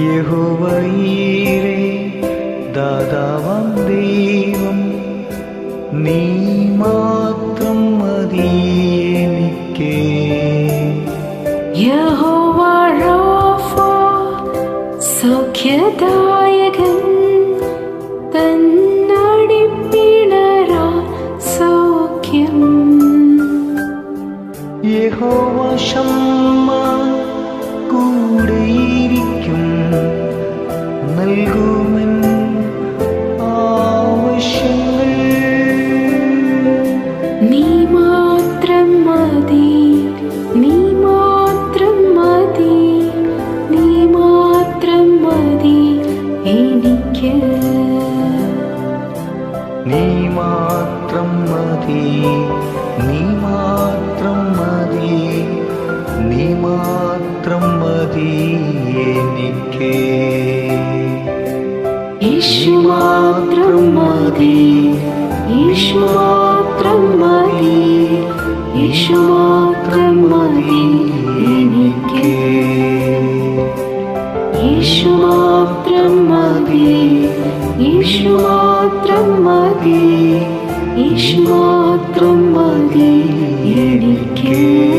യഹോവയീരേ ദാതാവാം ദൈവം നീ മാത്രം മതി എനിക്ക് യഹോവ റാഫ സൗഖ്യദായകൻ തന്നടിപ്പിണരാ സൗഖ്യം. യഹോവ ശമ്മ കൂടെയിരിക്കും. നൽകുമൻ ആവശ്യങ്ങൾ. നീ മാത്രം മതി നീ മാത്രം മതി നീ മാത്രം മതി എനിക്ക്. നീ മാത്രം മതി നീ മാത്രം മതി നീ മാത്രം മതി എനിക്ക്. യേശു മാത്രം മതി യേശുമാത്രം മതി യേശുമാത്രം മതി എനിക്ക്. യേശുമാത്രം മതി യേശുമാത്രം മതി യേശുമാത്രം മതി എനിക്ക്.